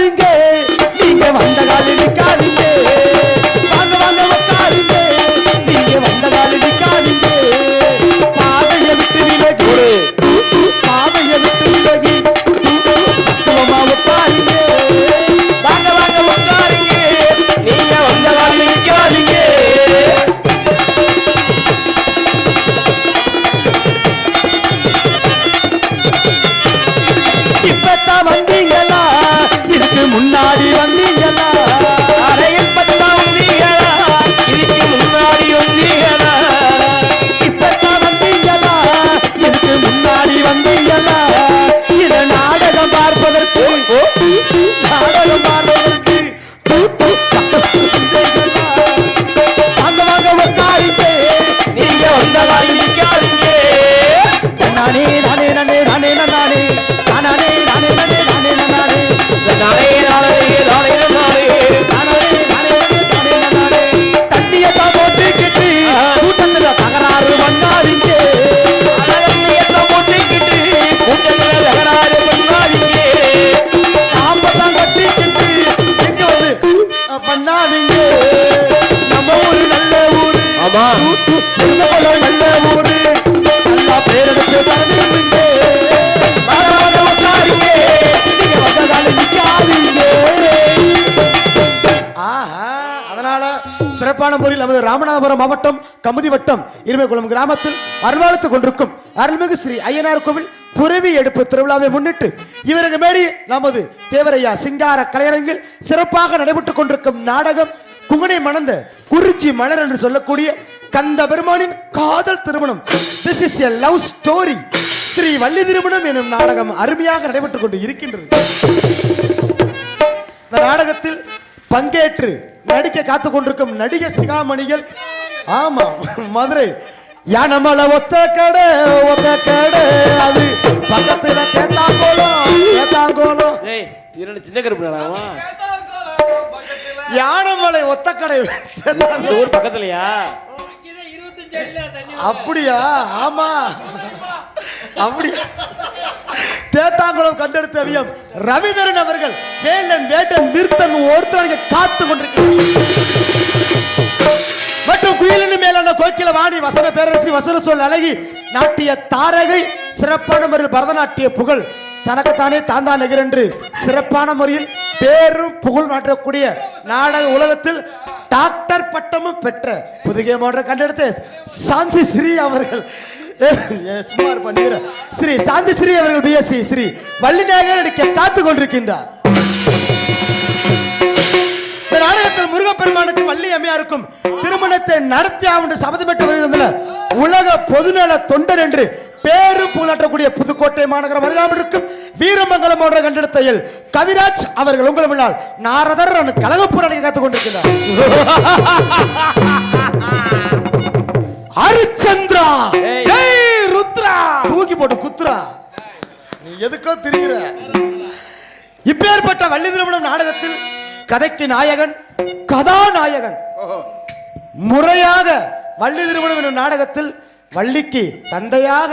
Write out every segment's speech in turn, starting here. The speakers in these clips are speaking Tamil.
பாருங்க. நீங்க வந்த கால். எடுக்காது முன்னாடி வந்தீங்களா சிறப்பான முறையில் நமது ராமநாதபுரம் மாவட்டம் கமுதி வட்டம் இருமைக்குளம் கிராமத்தில் அருள்வாழ்த்து கொண்டிருக்கும் அருள்மிகு ஸ்ரீ ஐயனார் கோவில் புரவி எடுப்பு திருவிழாவை முன்னிட்டு இவருக்கு மேடி நமது தேவரையா சிங்கார கலையரங்கில் சிறப்பாக நடைபெற்றுக் கொண்டிருக்கும் நாடகம் குகனை மணந்த குறிச்சி மலர் என்று சொல்லக்கூடிய கந்த பெருமானின் காதல் திருமணம். This is a love story Sri Valli திருமணம் எனும் நாடகம் அருமையாக நடைபெற்றுக் கொண்டு இருக்கின்றது. இந்த நாடகத்தில் பங்கேற்று நடிக்க காத்து கொண்டிருக்கும் நடிகை சிகாமணிகள் ஆமா மதுரை. யானமலை ஒத்த கடை ஒத்த கடை அது பக்கத்துல கேத்தாங்கோலம் கேத்தாங்கோலம் சின்ன கருப்பு யானமலை ஒத்த கடை பக்கத்துலயா? அப்படியா? ஆமா. அப்படியா தேத்தாங்குளம் கண்டெடுத்த வியம். ரவிதரன் அவர்கள் வேலன் வேட்டன் விருத்தன் ஒருத்தனுக்கு காத்து கொண்டிருக்கிறார். மற்றும் குயிலின் மேலான கோக்கில வாணி வசன பேரரசி வசன சொல் அழகி நாட்டிய தாரகை சிறப்பான முறையில் பரதநாட்டிய புகழ். தனக்குத்தானே தாந்தா நகர் என்று சிறப்பான முறையில் பேரும் புகழ் மாற்றக்கூடிய நாடக உலகத்தில் டாக்டர் பட்டமும் பெற்ற புதுகை மாவட்ட கண்டெடுத்து சாந்தி ஸ்ரீ அவர்கள். சுமார் பண்ணுகிற ஸ்ரீ சாந்தி ஸ்ரீ அவர்கள் பிஎஸ்சி ஸ்ரீ வள்ளிநாயகர் நடிக்க காத்து கொண்டிருக்கின்றார். நாடகத்தில் முருகப்பெருமானுக்கு வள்ளி அம்மையாருக்கும் திருமணத்தை நடத்தி ஆண்டு சபதமிட்டு வருகிறதுல உலக பொதுநல தொண்டர் என்று பேரும் புகழாற்றக்கூடிய புதுக்கோட்டை மாநகரம் அருகாமல் இருக்கும். வீரமங்கலம் போன்ற கண்டெடுத்தையில் கவிராஜ் அவர்கள் உங்கள் முன்னால் நாரதர் கலகப்பூர் அணிக்க காத்துக் கொண்டிருக்கிறார். ஜெய் ருத்ரா! தூக்கி போட்டு குத்துரா நீ எதுக்கோ திரிகிற. இப்பேற்பட்ட வள்ளி திருமணம் நாடகத்தில் கதைக்கு நாயகன் கதாநாயகன். முறையாக வள்ளி திருமணம் எனும் நாடகத்தில் வள்ளிக்கு தந்தையாக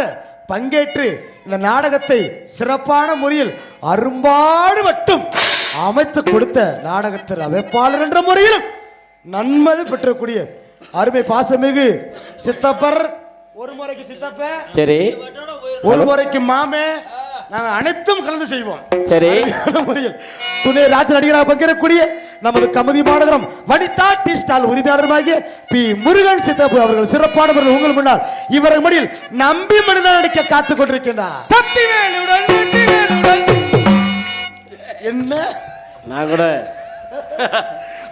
பங்கேற்று இந்த நாடகத்தை சிறப்பான முறையில் அரும்பாடு மட்டும் அமைத்து கொடுத்த நாடகத்தில் அமைப்பாளர் என்ற முறையிலும் நன்மதி பெற்றக்கூடிய அருமை பாசமிகு சித்தப்பர் ஒரு முறைக்கு சித்தப்ப சரி. ஒரு முறைக்கு மாமே நாங்கள் அனைத்தும் கலந்து செய்வோம். சரி. முறையில் துணை ராஜ நடிகராக பங்கேற்கக்கூடிய நமது கமதி மாநகரம் வனிதா டி ஸ்டால் உரிமையாளருமாகிய பி முருகன் சித்தப்பு அவர்கள் சிறப்பான முறையில் உங்கள் முன்னால் இவரது மடியில் நம்பி மனிதன் நடிக்க காத்துக் கொண்டிருக்கின்றார். என்ன? நான் கூட.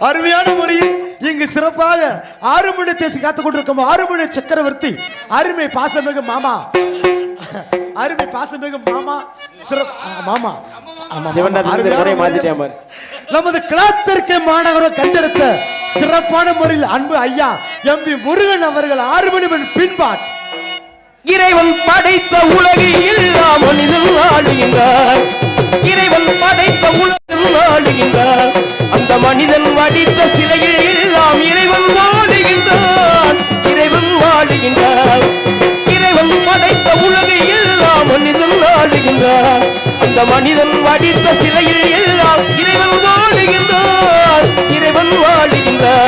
அருமையான முறையில் இங்கு சிறப்பாக ஆறுமணி தேசி காத்துக் கொண்டிருக்கும் ஆறுமணி சக்கரவர்த்தி அருமை பாசமிகு மாமா. அருமை பாசமிகு மாமா சிறப்பு மாமா. நமது கிளாத்திற்கே மாநகரம் கண்டெடுத்த சிறப்பான முறையில் அன்பு ஐயா எம்பி முருகன் அவர்கள் ஆறு மணி மணி பின்பாட். இறைவன் படைத்த உலகில் எல்லா மனிதன் ஆளுகின்றார் இறைவன் படைத்த உலகில் ஆளுகின்றார் அந்த மனிதன் வடித்த மனிதன் வடித்த சிலையில் எல்லாம் இறைவன் வாழுகின்றான் இறைவன் வாழுகின்றான்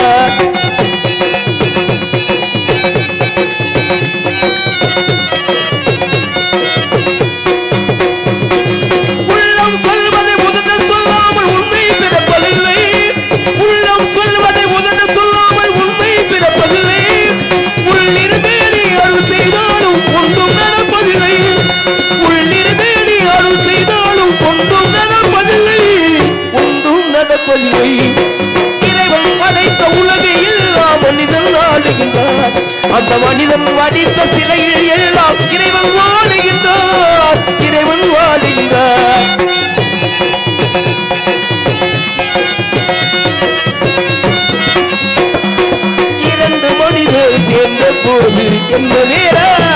படைத்த உலகை எல்லா மனிதன் ஆளுகின்றார். அந்த மனிதன் வடித்த சிலையில் எல்லாம் இறைவன் வாழுகின்றார். இறைவன் வாழுகின்றார் இரண்டு மனிதர் சேர்ந்த போது என்ன நேரம்?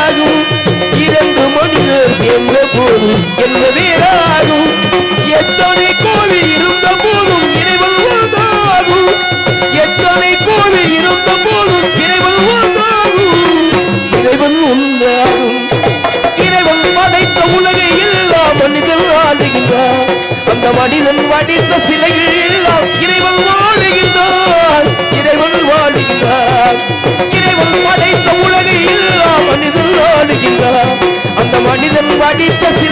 அந்த மனிதன் வடித்த சிலையில் இறைவன் வாழுகின்றார் இறைவன் வாழுகின்றார் இறைவன் படைத்த உலகை மனிதன் ஆளுகின்றார் அந்த மனிதன் வடித்த சிலை